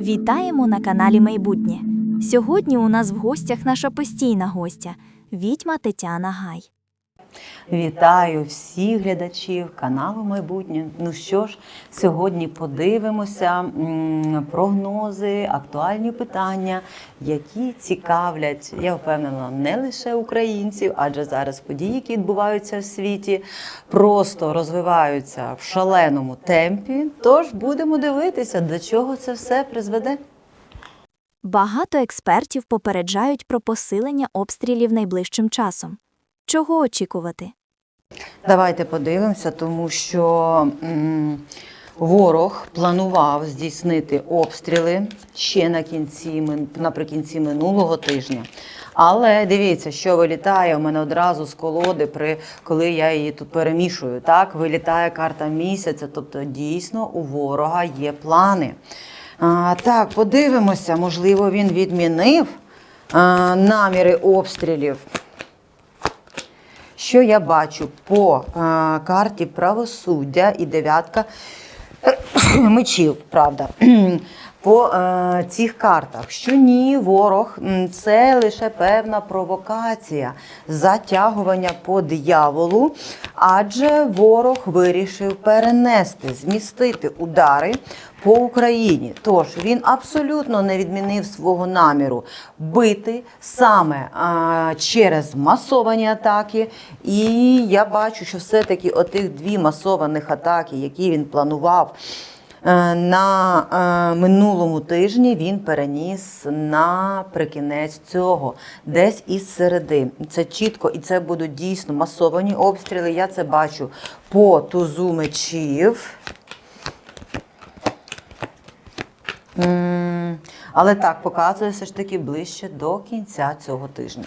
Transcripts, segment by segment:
Вітаємо на каналі Майбутнє. Сьогодні у нас в гостях наша постійна гостя відьма Тетяна Гай. Вітаю всіх глядачів каналу Майбутнє. Ну що ж, сьогодні подивимося прогнози, актуальні питання, які цікавлять, я впевнена, не лише українців, адже зараз події, які відбуваються в світі, просто розвиваються в шаленому темпі. Тож будемо дивитися, до чого це все призведе. Багато експертів попереджають про посилення обстрілів найближчим часом. Чого очікувати? Давайте подивимося, тому що м, ворог планував здійснити обстріли ще на кінці наприкінці минулого тижня. Але дивіться, що вилітає у мене одразу з колоди, при коли я її тут перемішую. Так, вилітає карта місяця. Тобто, дійсно у ворога є плани. А, так, подивимося, можливо, він відмінив а, наміри обстрілів. Що я бачу по е, карті правосуддя і дев'ятка мечів, правда. По е, цих картах, що ні, ворог це лише певна провокація, затягування по дияволу, адже ворог вирішив перенести, змістити удари по Україні. Тож він абсолютно не відмінив свого наміру бити саме а, через масовані атаки. І я бачу, що все-таки отих дві масованих атаки, які він планував. е, На е, минулому тижні він переніс наприкінець цього, десь із середи. Це чітко і це будуть дійсно масовані обстріли. Я це бачу по тузу мечів. Але так показує все ж таки ближче до кінця цього тижня.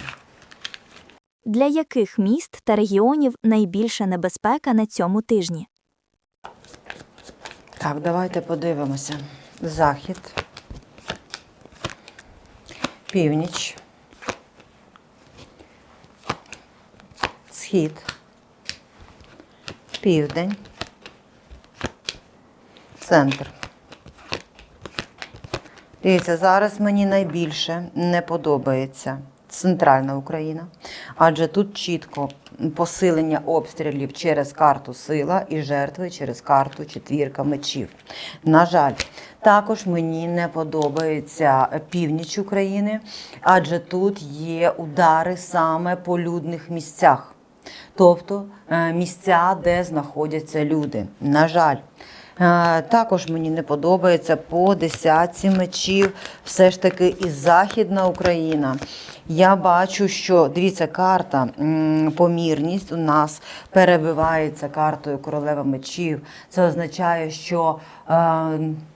Для яких міст та регіонів найбільша небезпека на цьому тижні? Так, давайте подивимося. Захід, північ, схід, південь, центр. Дивіться, зараз мені найбільше не подобається центральна Україна, адже тут чітко посилення обстрілів через карту сила і жертви через карту четвірка мечів. На жаль, також мені не подобається північ України, адже тут є удари саме по людних місцях, тобто е, місця, де знаходяться люди. На жаль. Е, Також мені не подобається по десятці мечів, все ж таки і Західна Україна. Я бачу, що дивіться, карта помірність у нас перебивається картою королева мечів. Це означає, що е,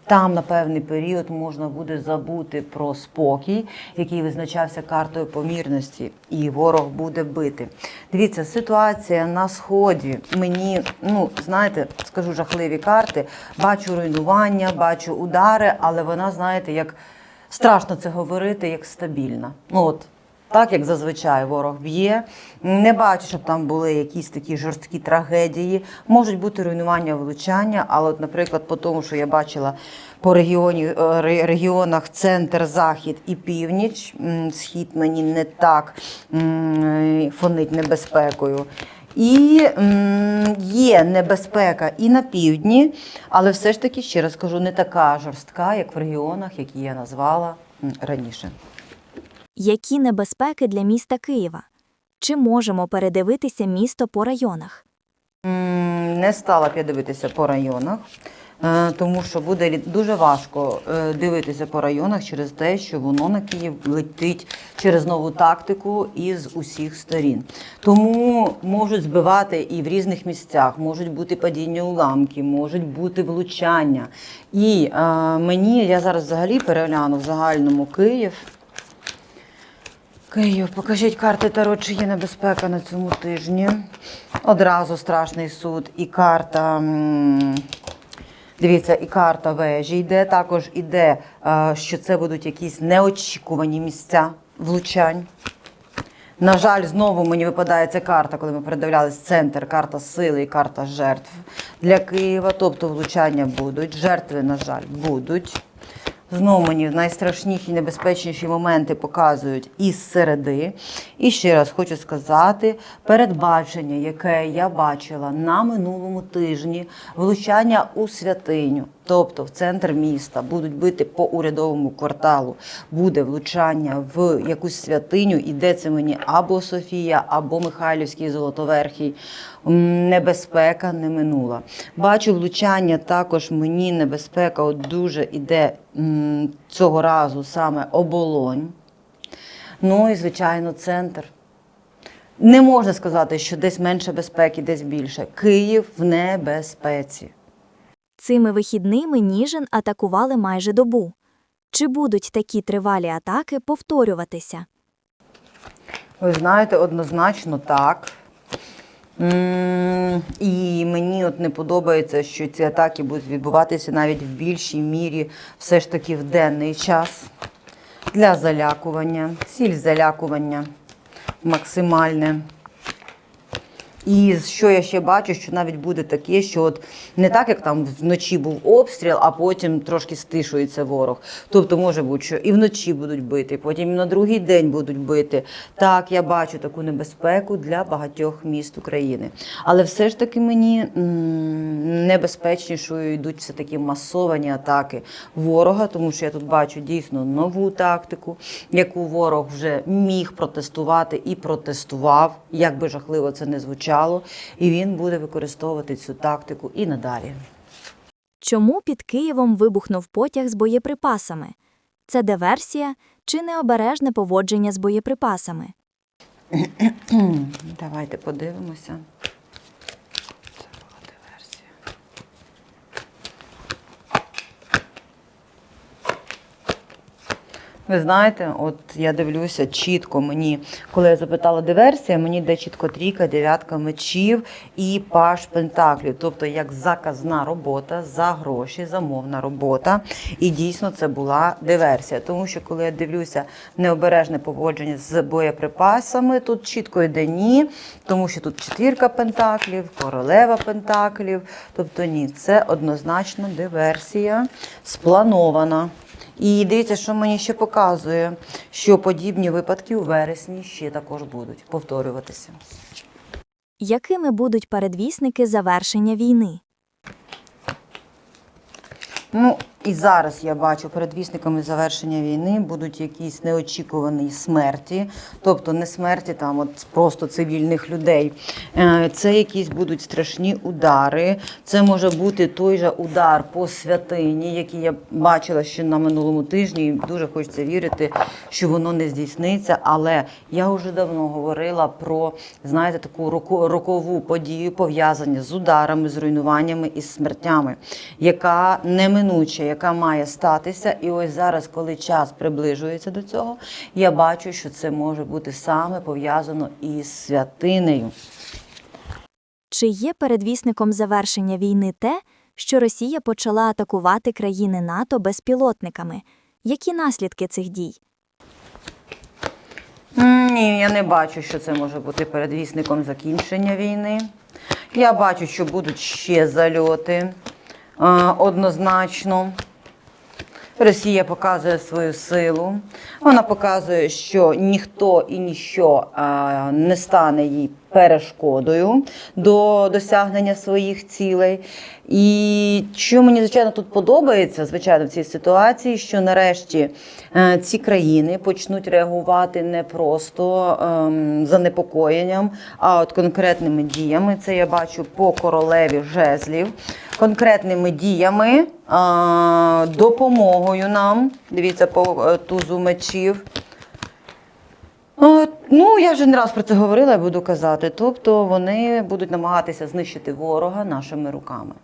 там на певний період можна буде забути про спокій, який визначався картою помірності, і ворог буде бити. Дивіться, ситуація на сході. Мені, ну знаєте, скажу жахливі карти. Бачу руйнування, бачу удари, але вона, знаєте, як страшно це говорити, як стабільна. Ну от. Так, як зазвичай ворог б'є. Не бачу, щоб там були якісь такі жорсткі трагедії. Можуть бути руйнування, влучання, але, от, наприклад, по тому, що я бачила по регіоні, е, регіонах центр, захід і північ, схід мені не так фонить небезпекою. І є небезпека і на півдні, але все ж таки, ще раз кажу, не така жорстка, як в регіонах, які я назвала раніше. Які небезпеки для міста Києва? Чи можемо передивитися місто по районах? Не стала б я дивитися по районах, е, тому що буде дуже важко е, дивитися по районах через те, що воно на Київ летить через нову тактику із усіх сторін. Тому можуть збивати і в різних місцях, можуть бути падіння уламків, можуть бути влучання. І е, мені я зараз взагалі перегляну в загальному Київ. Київ, покажіть карти Таро, чи є небезпека на цьому тижні. Одразу страшний суд і карта. Дивіться, і карта вежі йде. Також іде, е, що це будуть якісь неочікувані місця влучань. На жаль, знову мені випадає ця карта, коли ми передивлялись центр, карта сили і карта жертв для Києва. Тобто влучання будуть, жертви, на жаль, будуть. Знову мені найстрашніші і небезпечніші моменти показують із середи. І ще раз хочу сказати, передбачення, яке я бачила на минулому тижні, влучання у святиню, тобто в центр міста, будуть бити по урядовому кварталу, буде влучання в якусь святиню, і це мені або Софія, або Михайлівський Золотоверхій. Небезпека не минула. Бачу влучання також мені небезпека от дуже іде цього разу саме оболонь. Ну і, звичайно, центр. Не можна сказати, що десь менше безпеки, десь більше. Київ в небезпеці. Цими вихідними Ніжин атакували майже добу. Чи будуть такі тривалі атаки повторюватися? Ви знаєте, однозначно так. І мені от не подобається, що ці атаки будуть відбуватися навіть в більшій мірі все ж таки в денний час для залякування, ціль залякування максимальне. І що я ще бачу, що навіть буде таке, що от не так, як там вночі був обстріл, а потім трошки стишується ворог. Тобто може бути, що і вночі будуть бити, потім і на другий день будуть бити. Так, я бачу таку небезпеку для багатьох міст України. Але все ж таки мені небезпечнішою йдуть все таки масовані атаки ворога, тому що я тут бачу дійсно нову тактику, яку ворог вже міг протестувати і протестував, як би жахливо це не звучало, і він буде використовувати цю тактику і надалі. Чому під Києвом вибухнув потяг з боєприпасами? Це диверсія чи необережне поводження з боєприпасами? Давайте подивимося. Це була диверсія. Ви знаєте, от я дивлюся чітко мені, коли я запитала диверсія, мені йде чітко трійка, дев'ятка мечів і паш пентаклів. Тобто як заказна робота за гроші, замовна робота. І дійсно це була диверсія. Тому що коли я дивлюся необережне поводження з боєприпасами, тут чітко йде ні, тому що тут четвірка пентаклів, королева пентаклів. Тобто ні, це однозначно диверсія спланована. І дивіться, що мені ще показує, що подібні випадки у вересні ще також будуть повторюватися. Якими будуть передвісники завершення війни? Ну і зараз я бачу передвісниками завершення війни будуть якісь неочікувані смерті, тобто не смерті там от просто цивільних людей. Е, Це якісь будуть страшні удари. Це може бути той же удар по святині, який я бачила ще на минулому тижні. І дуже хочеться вірити, що воно не здійсниться. Але я вже давно говорила про знаєте таку рокову подію пов'язані з ударами, з руйнуваннями і смертями, яка неминуча, яка має статися. І ось зараз, коли час приближується до цього, я бачу, що це може бути саме пов'язано із святинею. Чи є передвісником завершення війни те, що Росія почала атакувати країни НАТО безпілотниками? Які наслідки цих дій? Ні, я не бачу, що це може бути передвісником закінчення війни. Я бачу, що будуть ще зальоти однозначно. Росія показує свою силу. Вона показує, що ніхто і ніщо не стане їй перешкодою до досягнення своїх цілей. І що мені звичайно тут подобається, звичайно, в цій ситуації, що нарешті е, ці країни почнуть реагувати не просто ем, занепокоєнням, а от конкретними діями. Це я бачу по королеві жезлів, конкретними діями, е, допомогою нам. Дивіться, по е, тузу мечів. Ну, я вже не раз про це говорила, я буду казати. Тобто вони будуть намагатися знищити ворога нашими руками.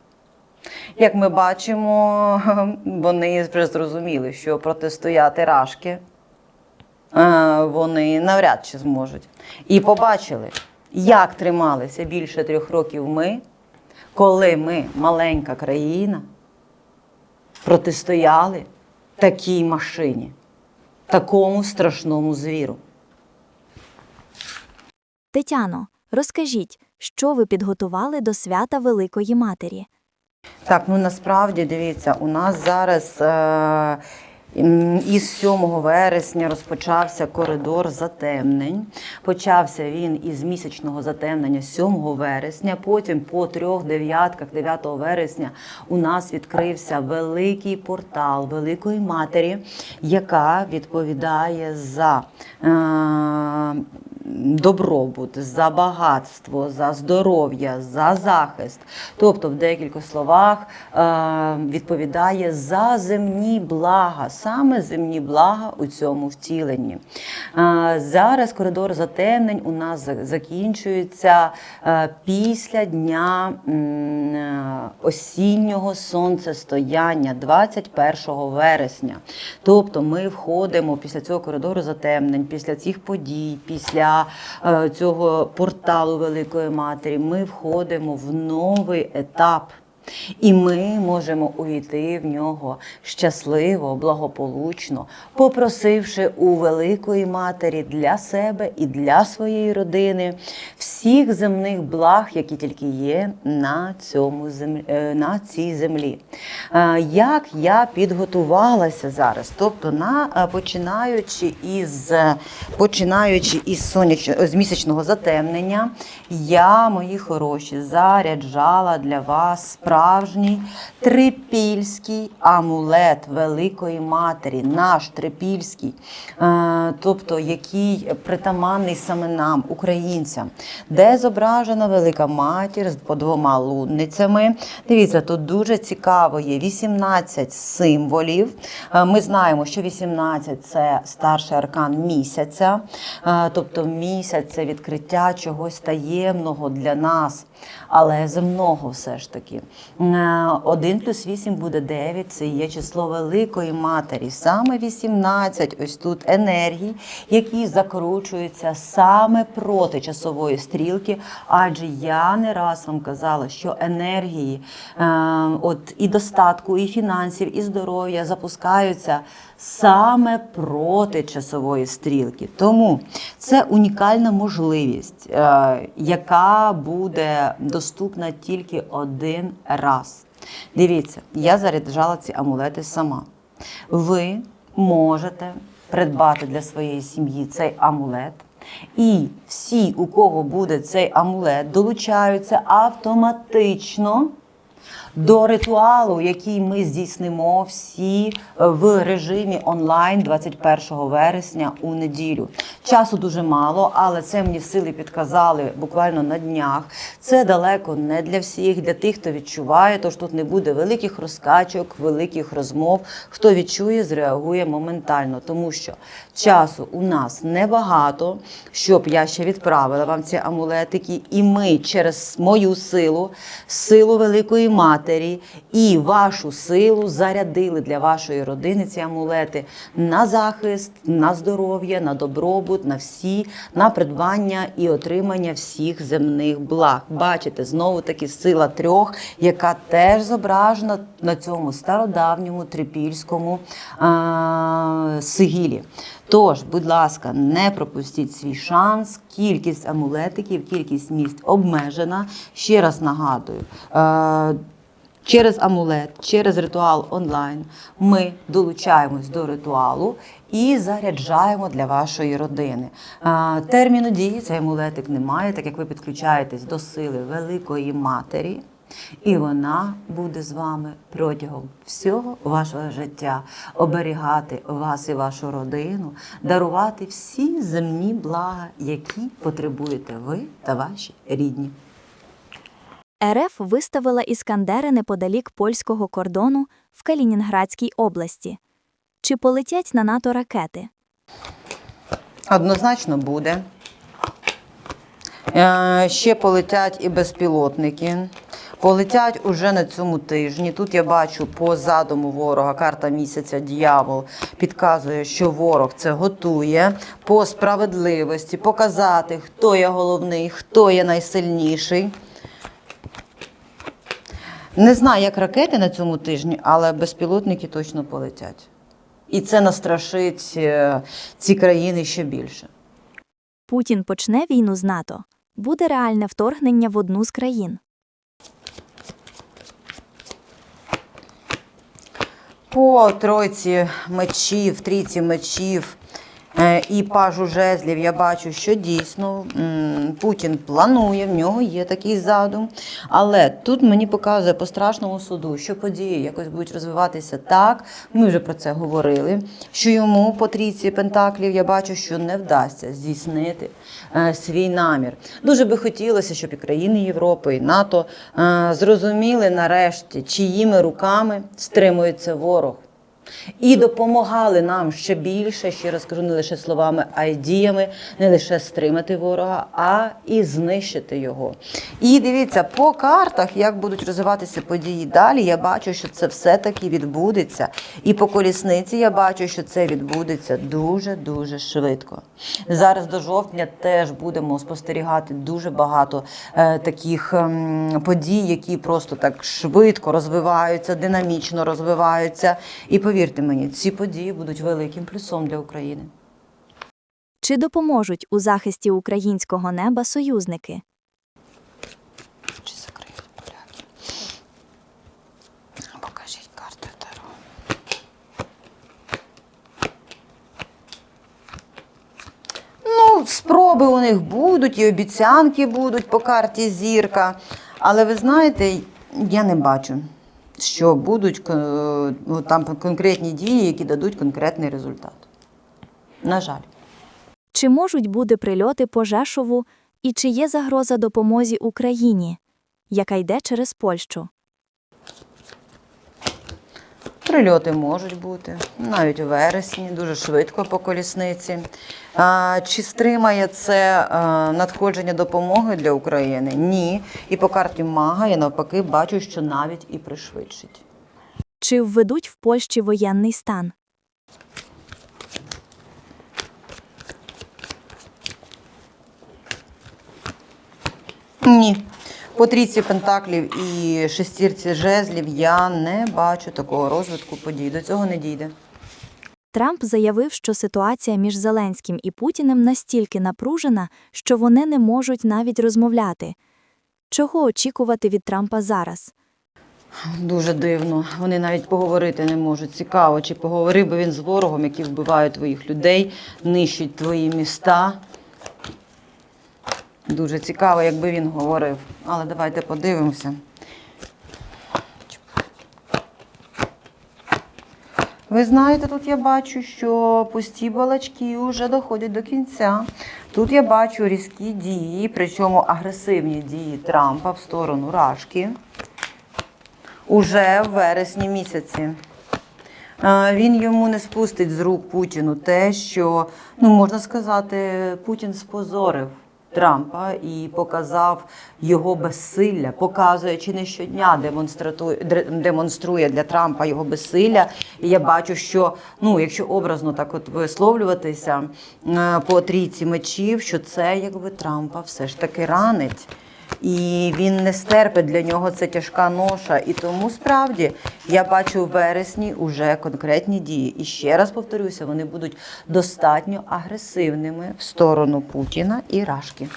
Як ми бачимо, вони вже зрозуміли, що протистояти рашки е, вони навряд чи зможуть. І побачили, як трималися більше трьох років ми, коли ми, маленька країна, протистояли такій машині, такому страшному звіру. Тетяно, розкажіть, що ви підготували до свята Великої Матері? Так, ну насправді дивіться, у нас зараз е, із 7 вересня розпочався коридор затемнень. Почався він із місячного затемнення 7 вересня. Потім по трьох дев'ятках 9 вересня у нас відкрився великий портал Великої Матері, яка відповідає за. Е, добробут, за багатство, за здоров'я, за захист. Тобто, в декількох словах е, відповідає за земні блага, саме земні блага у цьому втіленні. Е, зараз коридор затемнень у нас закінчується е, після дня осіннього сонцестояння 21 вересня. Тобто ми входимо після цього коридору затемнень, після цих подій, після е, цього порталу Великої Матері, ми входимо в новий етап. І ми можемо увійти в нього щасливо, благополучно, попросивши у Великої Матері для себе і для своєї родини всіх земних благ, які тільки є на, цьому землі, на цій землі. Е, Як я підготувалася зараз? Тобто, на, е, починаючи із, е, починаючи із, соняч... з місячного затемнення, я, мої хороші, заряджала для вас справжній трипільський амулет Великої Матері, наш трипільський, е, тобто який притаманний саме нам, українцям, де зображена Велика Матір по двома лунницями. Дивіться, тут дуже цікаво є 18 символів. Е, Ми знаємо, що 18 це старший аркан місяця, Е, тобто місяць це відкриття чогось таємного для нас, але земного все ж таки. 1 плюс 8 буде 9, це є число Великої Матері. Саме 18, ось тут енергії, які закручуються саме проти часової стрілки. Адже я не раз вам казала, що енергії е, от і достатку, і фінансів, і здоров'я запускаються саме проти часової стрілки. Тому це унікальна можливість, е, яка буде доступна тільки один раз. Дивіться, я заряджала ці амулети сама. Ви можете придбати для своєї сім'ї цей амулет. І всі, у кого буде цей амулет, долучаються автоматично до ритуалу, який ми здійснимо всі в режимі онлайн 21 вересня у неділю. Часу дуже мало, але це мені сили підказали буквально на днях. Це далеко не для всіх, для тих, хто відчуває, тож тут не буде великих розкачок, великих розмов. Хто відчує, зреагує моментально, тому що часу у нас небагато, щоб я ще відправила вам ці амулетики, і ми через мою силу, силу Великої Матері і вашу силу зарядили для вашої родини ці амулети на захист, на здоров'я, на добробут, на всі, на придбання і отримання всіх земних благ. Бачите, знову таки сила трьох, яка теж зображена на цьому стародавньому трипільському а, сигілі. Тож, будь ласка, не пропустіть свій шанс. Кількість амулетиків, кількість місць обмежена. Ще раз нагадую. Через амулет, через ритуал онлайн ми долучаємось до ритуалу і заряджаємо для вашої родини. Терміну дії цей амулетик немає, так як ви підключаєтесь до сили Великої Матері, і вона буде з вами протягом всього вашого життя оберігати вас і вашу родину, дарувати всі земні блага, які потребуєте ви та ваші рідні. РФ виставила іскандери неподалік польського кордону в Калінінградській області. Чи полетять на НАТО ракети? Однозначно буде. Е, Ще полетять і безпілотники. Полетять уже на цьому тижні. Тут я бачу по задуму ворога карта місяця дьявол підказує, що ворог це готує по справедливості, показати, хто є головний, хто є найсильніший. Не знаю, як ракети на цьому тижні, але безпілотники точно полетять. І це настрашить е, ці країни ще більше. Путін почне війну з НАТО, буде реальне вторгнення в одну з країн. По тройці мечів, трійці мечів і пажу жезлів я бачу, що дійсно Путін планує, в нього є такий задум. Але тут мені показує по страшному суду, що події якось будуть розвиватися так. Ми вже про це говорили. Що йому по трійці пентаклів я бачу, що не вдасться здійснити е, свій намір. Дуже би хотілося, щоб і країни Європи, і НАТО е, зрозуміли нарешті, чиїми руками стримується ворог. І допомагали нам ще більше, ще раз кажу, не лише словами, а й діями, не лише стримати ворога, а і знищити його. І дивіться, по картах, як будуть розвиватися події далі, я бачу, що це все-таки відбудеться. І по колісниці я бачу, що це відбудеться дуже-дуже швидко. Зараз до жовтня теж будемо спостерігати дуже багато е, таких ем, подій, які просто так швидко розвиваються, динамічно розвиваються. І повірте мені, ці події будуть великим плюсом для України. Чи допоможуть у захисті українського неба союзники? Чи закриють поляки? Покажіть карту Таро. Ну, спроби у них будуть, і обіцянки будуть по карті зірка. Але ви знаєте, я не бачу, що будуть е, ну, там конкретні дії, які дадуть конкретний результат. На жаль. Чи можуть бути прильоти по Жешову і чи є загроза допомозі Україні, яка йде через Польщу? Прильоти можуть бути навіть у вересні, дуже швидко по колісниці. А, чи стримає це а, надходження допомоги для України? Ні. І по карті Мага я навпаки бачу, що навіть і пришвидшить. Чи введуть в Польщі воєнний стан? Ні. По трійці пентаклів і шестірці жезлів я не бачу такого розвитку подій. До цього не дійде. Трамп заявив, що ситуація між Зеленським і Путіним настільки напружена, що вони не можуть навіть розмовляти. Чого очікувати від Трампа зараз? Дуже дивно. Вони навіть поговорити не можуть. Цікаво, чи поговорив би він з ворогом, який вбиває твоїх людей, нищить твої міста. Дуже цікаво, якби він говорив. Але давайте подивимося. Ви знаєте, тут я бачу, що пусті балачки вже доходять до кінця. Тут я бачу різкі дії, причому агресивні дії Трампа в сторону Рашки уже в вересні місяці. Він йому не спустить з рук Путіну те, що, ну можна сказати, Путін спозорив Трампа і показав його безсилля, показує чи не щодня демонструє, демонструє для Трампа його безсилля. І я бачу, що ну, якщо образно так от висловлюватися е, по трійці мечів, що це якби Трампа все ж таки ранить. І він не стерпить для нього це тяжка ноша. І тому справді я бачу в вересні уже конкретні дії. І ще раз повторюся, вони будуть достатньо агресивними в сторону Путіна і Рашки.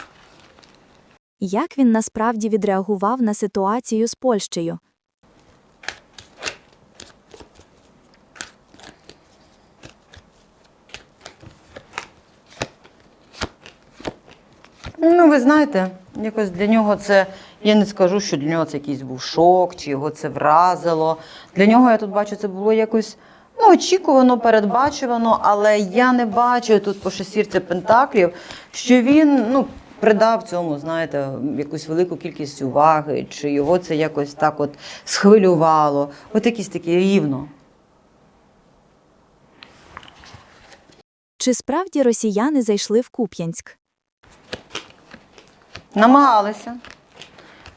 Як він насправді відреагував на ситуацію з Польщею? Ну, ви знаєте, якось для нього це. Я не скажу, що для нього це якийсь був шок, чи його це вразило. Для нього я тут бачу, це було якось ну, очікувано, передбачувано, але я не бачу тут по шестірці пентаклів, що він ну, придав цьому, знаєте, якусь велику кількість уваги, чи його це якось так от схвилювало. От якісь такі рівно. Чи справді росіяни зайшли в Куп'янськ? Намагалися.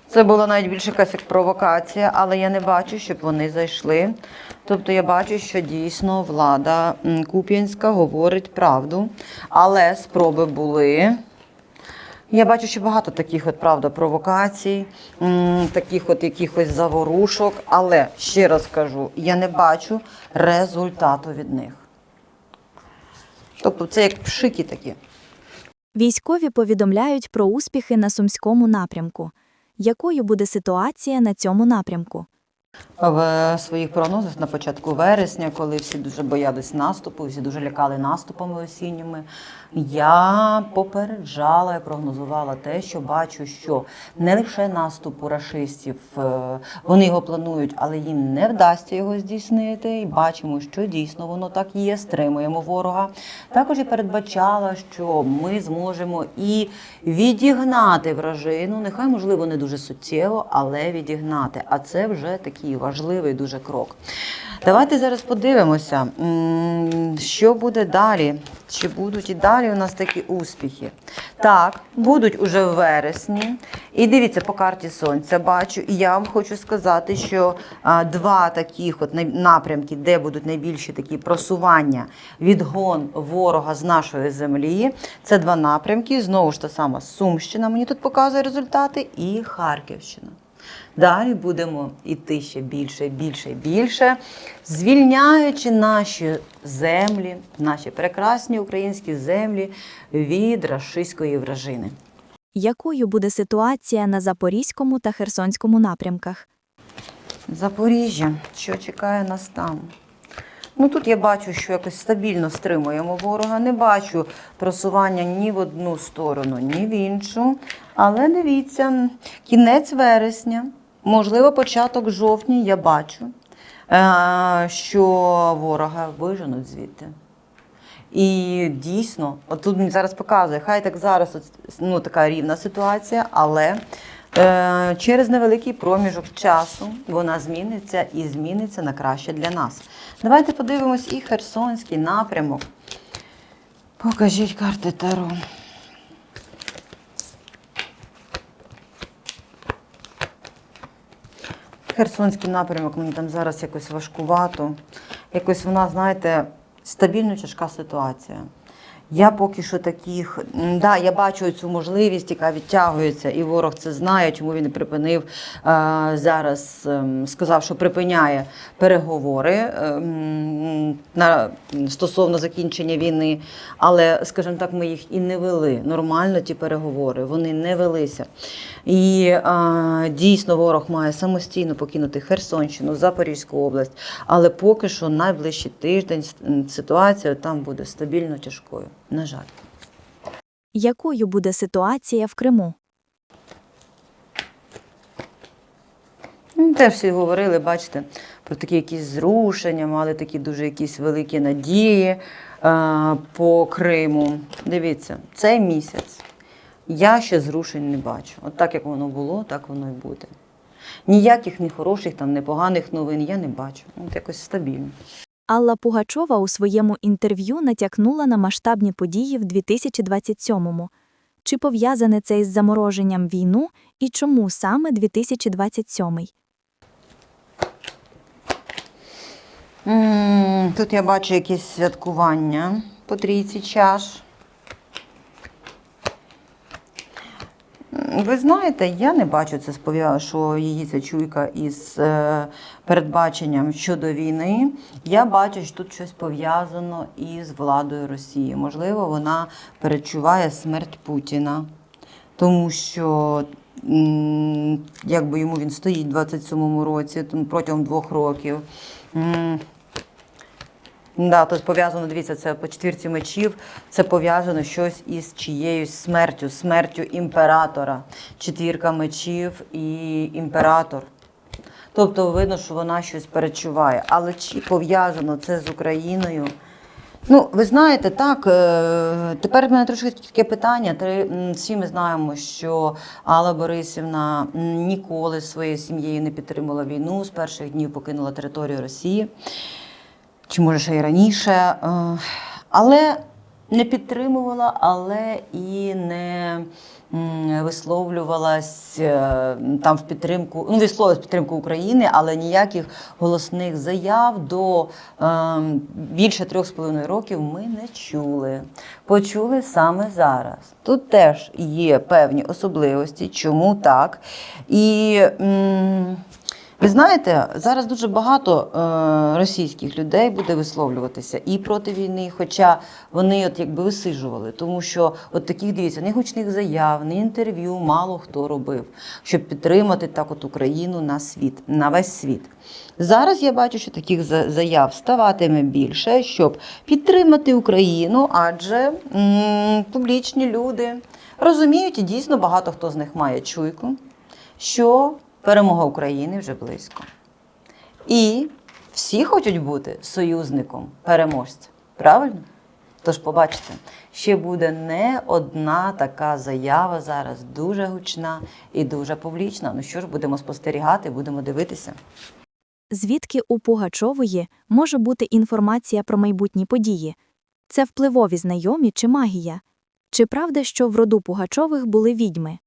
Це була навіть більше якась як провокація, але я не бачу, щоб вони зайшли. Тобто я бачу, що дійсно влада Куп'янська говорить правду, але спроби були. Я бачу, що багато таких от, правда, провокацій, таких от якихось заворушок, але ще раз кажу, я не бачу результату від них. Тобто це як пшики такі. Військові повідомляють про успіхи на Сумському напрямку. Якою буде ситуація на цьому напрямку? В своїх прогнозах на початку вересня, коли всі дуже боялись наступу, всі дуже лякали наступами осінніми, я попереджала і прогнозувала те, що бачу, що не лише наступу рашистів, е, вони його планують, але їм не вдасться його здійснити. І бачимо, що дійсно воно так є. Стримуємо ворога. Також і передбачала, що ми зможемо і відігнати вражину, нехай можливо не дуже суттєво, але відігнати. А це вже такий важливий дуже крок. Давайте зараз подивимося, що буде далі. Чи будуть і далі у нас такі успіхи? Так, будуть уже в вересні. І дивіться, по карті сонця бачу. І я вам хочу сказати, що два таких от напрямки, де будуть найбільші такі просування, відгон ворога з нашої землі. Це два напрямки. Знову ж та сама Сумщина, мені тут показує результати, і Харківщина. Далі будемо йти ще більше, більше, більше, звільняючи наші землі, наші прекрасні українські землі від рашистської вражини. Якою буде ситуація на Запорізькому та Херсонському напрямках? Запоріжжя, що чекає нас там? Ну тут я бачу, що якось стабільно стримуємо ворога. Не бачу просування ні в одну сторону, ні в іншу. Але дивіться, кінець вересня, можливо, початок жовтня я бачу, е, що ворога виженуть звідти. І дійсно, от тут мені зараз показує, хай так зараз ну, така рівна ситуація, але е, через невеликий проміжок часу вона зміниться і зміниться на краще для нас. Давайте подивимось і Херсонський напрямок. Покажіть карти Таро. Херсонський напрямок мені там зараз якось важкувато. Якось вона, знаєте, стабільно тяжка ситуація. Я поки що таких, да, я бачу цю можливість, яка відтягується, і ворог це знає, чому він припинив е, зараз, ем, сказав, що припиняє переговори ем, на, стосовно закінчення війни. Але, скажімо так, ми їх і не вели. Нормально ті переговори, вони не велися. І е, дійсно ворог має самостійно покинути Херсонщину, Запорізьку область. Але поки що найближчий тиждень ситуація там буде стабільно тяжкою. На жаль. Якою буде ситуація в Криму? Ну, Теж всі говорили, бачите, про такі якісь зрушення, мали такі дуже якісь великі надії е, по Криму. Дивіться, цей місяць я ще зрушень не бачу. От так як воно було, так воно і буде. Ніяких ні хороших, там, ні поганих новин я не бачу. От якось стабільно. Алла Пугачова у своєму інтерв'ю натякнула на масштабні події в 2027-му. Чи пов'язане це із замороженням війну і чому саме 2027-й? Тут я бачу якісь святкування по трійці чаш. Ви знаєте, я не бачу це що її ця чуйка із е, передбаченням щодо війни. Я бачу, що тут щось пов'язано із владою Росії. Можливо, вона перечуває смерть Путіна, тому що якби йому він стоїть в 27-му році, протягом двох років. Да, тут пов'язано, дивіться, це по четвірці мечів, це пов'язано щось із чиєюсь смертю, смертю імператора. Четвірка мечів і імператор. Тобто видно, що вона щось перечуває. Але чи пов'язано це з Україною? Ну, ви знаєте, так, е, тепер в мене трошки таке питання. Всі ми знаємо, що Алла Борисівна ніколи своєю сім'єю не підтримала війну, з перших днів покинула територію Росії чи може ще й раніше. е, Але не підтримувала, але і не висловлювалась е, там в підтримку, ну, висловилась в підтримку України, але ніяких голосних заяв до е, більше трьох з половиною років ми не чули. Почули саме зараз. Тут теж є певні особливості, чому так. І м, Ви знаєте, зараз дуже багато е, російських людей буде висловлюватися і проти війни, хоча вони от якби висижували, тому що от таких дивіться, ні гучних заяв, ні інтерв'ю мало хто робив, щоб підтримати так от Україну на світ, на весь світ. Зараз я бачу, що таких за- заяв ставатиме більше, щоб підтримати Україну, адже м, публічні люди розуміють, і дійсно багато хто з них має чуйку, що перемога України вже близько. І всі хочуть бути союзником переможця. Правильно? Тож побачите, ще буде не одна така заява зараз, дуже гучна і дуже публічна. Ну що ж, будемо спостерігати, будемо дивитися. Звідки у Пугачової може бути інформація про майбутні події? Це впливові знайомі чи магія? Чи правда, що в роду Пугачових були відьми?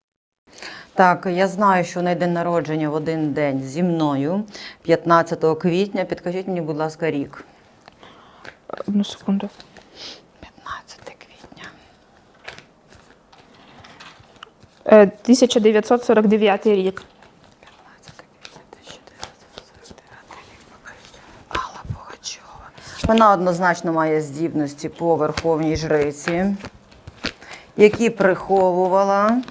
Так, я знаю, що неї день народження в один день зі мною, 15 квітня. Підкажіть мені, будь ласка, рік. Одну секунду. 15 квітня. Е, 1949 рік. 15 квітня 1949 рік. Покажіть. Алла Пугачова. Вона однозначно має здібності по верховній жриці, які приховувала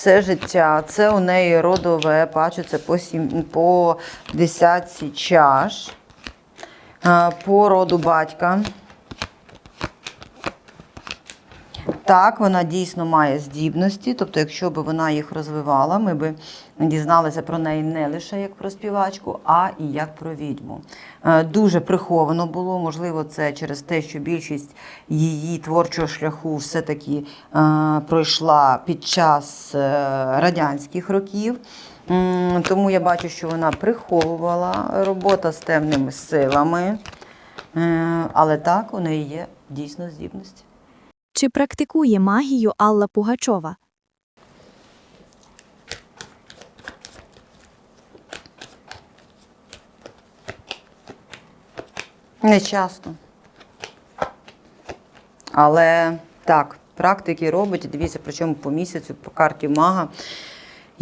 все життя. Це у неї родове, бачу, це по, сім, по десятці чаш, по роду батька. Так, вона дійсно має здібності, тобто, якщо б вона їх розвивала, ми б дізналися про неї не лише як про співачку, а і як про відьму. Е, Дуже приховано було, можливо, це через те, що більшість її творчого шляху все-таки е, пройшла під час е, радянських років. Тому я бачу, що вона приховувала робота з темними силами. Але так, у неї є дійсно здібності. Чи практикує магію Алла Пугачова? Не часто. Але так, практики робить, дивіться, причому по місяцю, по карті мага.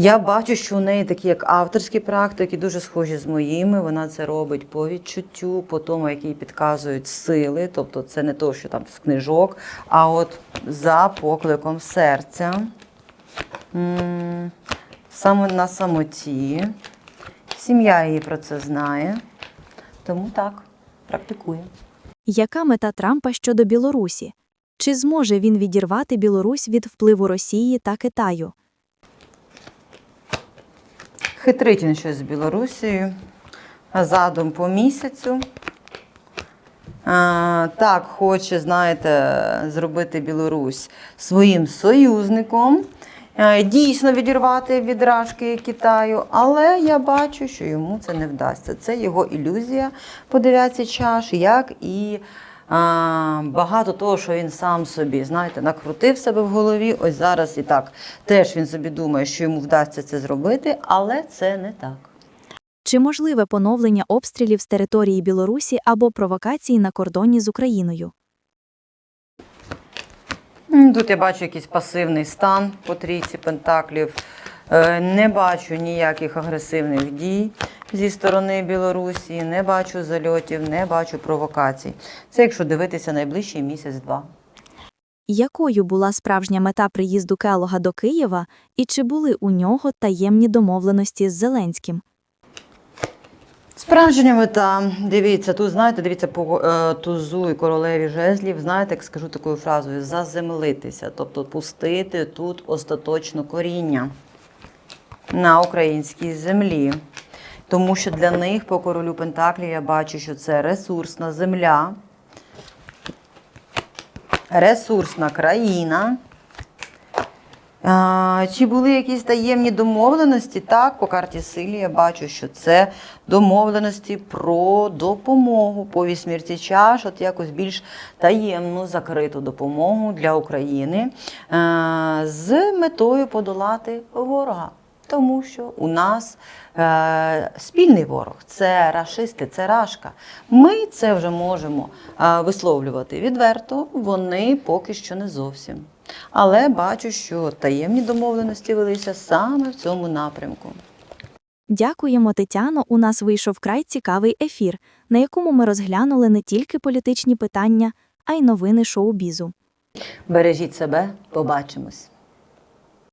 Я бачу, що у неї такі як авторські практики, дуже схожі з моїми. Вона це робить по відчуттю, по тому, їй підказують сили. Тобто це не то, що там з книжок, а от за покликом серця. Саме на самоті. Сім'я її про це знає. Тому так, практикує. Яка мета Трампа щодо Білорусі? Чи зможе він відірвати Білорусь від впливу Росії та Китаю? Хитрить він щось з Білорусією. Задум по місяцю. А, так, хоче, знаєте, зробити Білорусь своїм союзником. Дійсно відірвати від рашки Китаю, але я бачу, що йому це не вдасться. Це його ілюзія по дев'ятці чаш, як і багато того, що він сам собі, знаєте, накрутив себе в голові. Ось зараз і так теж він собі думає, що йому вдасться це зробити, але це не так. Чи можливе поновлення обстрілів з території Білорусі або провокації на кордоні з Україною? Тут я бачу якийсь пасивний стан по трійці пентаклів. Е, Не бачу ніяких агресивних дій зі сторони Білорусі, не бачу зальотів, не бачу провокацій. Це якщо дивитися найближчий місяць-два. Якою була справжня мета приїзду Келога до Києва і чи були у нього таємні домовленості з Зеленським? Справжня мета, дивіться, тут знаєте, дивіться по е, тузу і королеві жезлів, знаєте, як скажу такою фразою, заземлитися, тобто пустити тут остаточно коріння на українській землі. Тому що для них по королю Пентаклі я бачу, що це ресурсна земля, ресурсна країна. Чи були якісь таємні домовленості? Так, по карті силі я бачу, що це домовленості про допомогу по вісьмірці чаш, от якось більш таємну закриту допомогу для України з метою подолати ворога. Тому що у нас е, спільний ворог це рашисти, це рашка. Ми це вже можемо е, висловлювати відверто, вони поки що не зовсім. Але бачу, що таємні домовленості велися саме в цьому напрямку. Дякуємо, Тетяно. У нас вийшов край цікавий ефір, на якому ми розглянули не тільки політичні питання, а й новини шоу-бізу. Бережіть себе, побачимось.